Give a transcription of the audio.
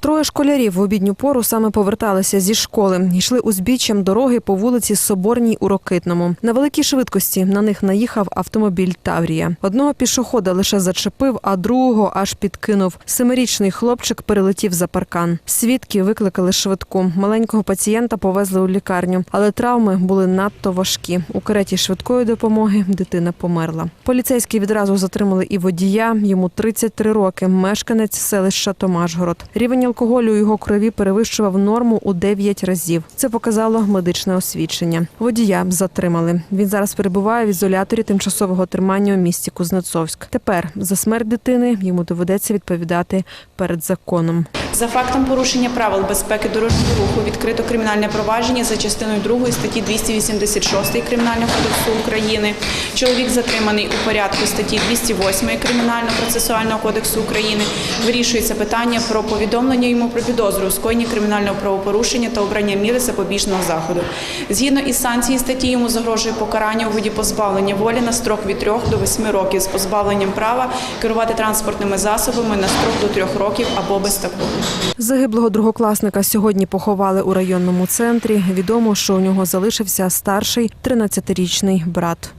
Троє школярів в обідню пору саме поверталися зі школи. Йшли узбіччям дороги по вулиці Соборній у Рокитному. На великій швидкості на них наїхав автомобіль Таврія. Одного пішохода лише зачепив, а другого аж підкинув. Семирічний хлопчик перелетів за паркан. Свідки викликали швидку. Маленького пацієнта повезли у лікарню, але травми були надто важкі. У кареті швидкої допомоги дитина померла. Поліцейські відразу затримали і водія. Йому 33 роки. Мешканець селища Томашгород. Рівень алкоголю у його крові перевищував норму у 9 разів. Це показало медичне освідчення. Водія затримали. Він зараз перебуває в ізоляторі тимчасового тримання у місті Кузнецовськ. Тепер за смерть дитини йому доведеться відповідати перед законом. За фактом порушення правил безпеки дорожнього руху відкрито кримінальне провадження за частиною 2 статті 286 Кримінального кодексу України. Чоловік затриманий у порядку статті 208 Кримінального процесуального кодексу України. Вирішується питання про повідомлення йому про підозру у скоєнні кримінального правопорушення та обрання міри запобіжного заходу. Згідно із санкції статті йому загрожує покарання у виді позбавлення волі на строк від 3 до 8 років з позбавленням права керувати транспортними засобами на строк до 3 років або без такого. Загиблого другокласника сьогодні поховали у районному центрі. Відомо, що у нього залишився старший 13-річний брат.